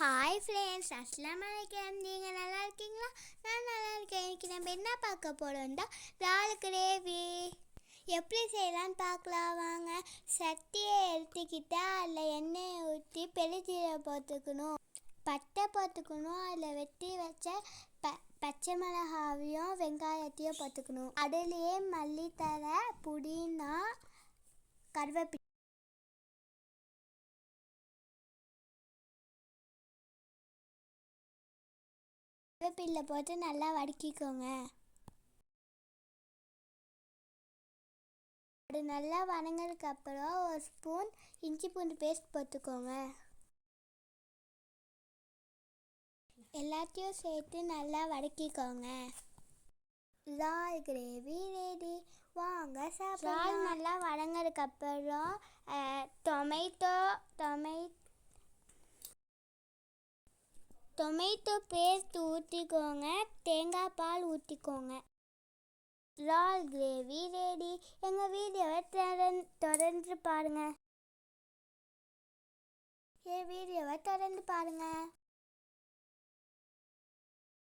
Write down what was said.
Hi friends அஸ்லாம் வலைக்கம் நீங்கள் நல்லா இருக்கீங்களா? நான் நல்லா இருக்கேன். இன்றைக்கி நம்ம என்ன பார்க்க போகிறோம்டா லால் கிரேவி. எப்படி செய்யலான்னு பார்க்கலாம். வாங்க. சட்டியை எடுத்துக்கிட்டா அதில் எண்ணெயை ஊற்றி பெருஜீரை போட்டுக்கணும். பட்டை போட்டுக்கணும். அதில் வெட்டி வச்ச ப பச்சை மிளகாவையும் வெங்காயத்தையும் போட்டுக்கணும். அதுலேயே மல்லித்தலை புதினா கருவேப்பிலை கருவேப்பிலை போட்டு நல்லா வதக்கிக்கோங்க அது நல்லா வதங்கினதுக்கு அப்புறம் ஒரு ஸ்பூன் இஞ்சி பூண்டு பேஸ்ட் போட்டுக்கோங்க. எல்லாத்தையும் சேர்த்து நல்லா வதக்கிக்கோங்க லால் கிரேவி ரெடி வாங்க சாப்பிடலாம். நல்லா வதங்கினதுக்கு அப்புறம் டொமேட்டோ டொமேட்டோ டொமேட்டோ பேஸ்ட் ஊற்றிக்கோங்க தேங்காய் பால் ஊற்றிக்கோங்க லால் கிரேவி ரெடி எங்கள் வீடியோவை தொடர்ந்து தொடர்ந்து பாருங்கள் என் வீடியோவை தொடர்ந்து பாருங்கள்